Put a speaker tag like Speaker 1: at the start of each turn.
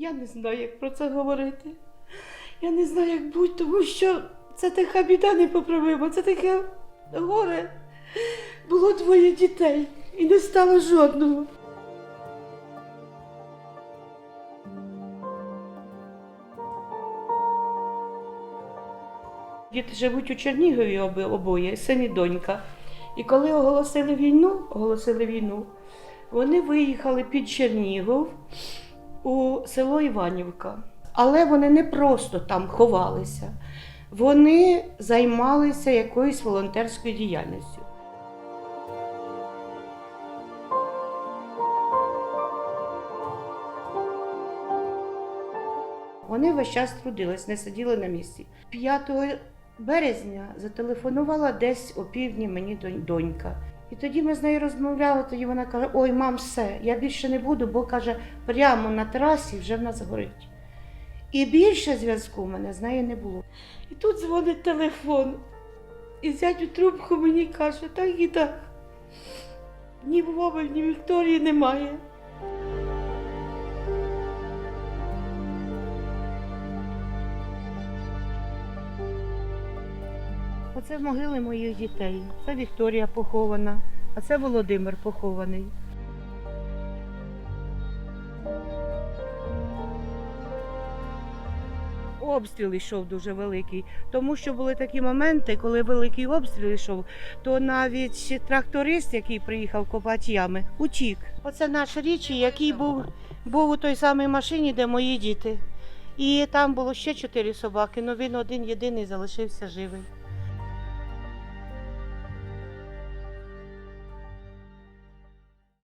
Speaker 1: Я не знаю, як про це говорити. Я не знаю, як бути, тому що це така біда непоправима, це таке горе. Було двоє дітей і не стало жодного. Діти живуть у Чернігові обоє, син і донька. І коли оголосили війну, оголосили війну, вони виїхали під Чернігов у село Іванівка. Але вони не просто там ховалися, вони займалися якоюсь волонтерською діяльністю. Вони весь час трудились, не сиділи на місці. 5 березня зателефонувала десь о півдні мені донь- донька. І тоді ми з нею розмовляли, тоді вона каже: Ой, мам, все, я більше не буду, бо каже, прямо на терасі вже в нас горить. І більше зв'язку в мене з нею не було. І тут дзвонить телефон. І зять у трубку мені каже, так і так. Ні Вови, ні Вікторії немає. Оце могили моїх дітей. Це Вікторія похована, а це Володимир похований. Обстріл йшов дуже великий, тому що були такі моменти, коли великий обстріл йшов, то навіть тракторист, який приїхав копати ями, утік. Оце наш річі, який був, був у той самій машині, де мої діти. І там було ще чотири собаки, але він один єдиний залишився живий.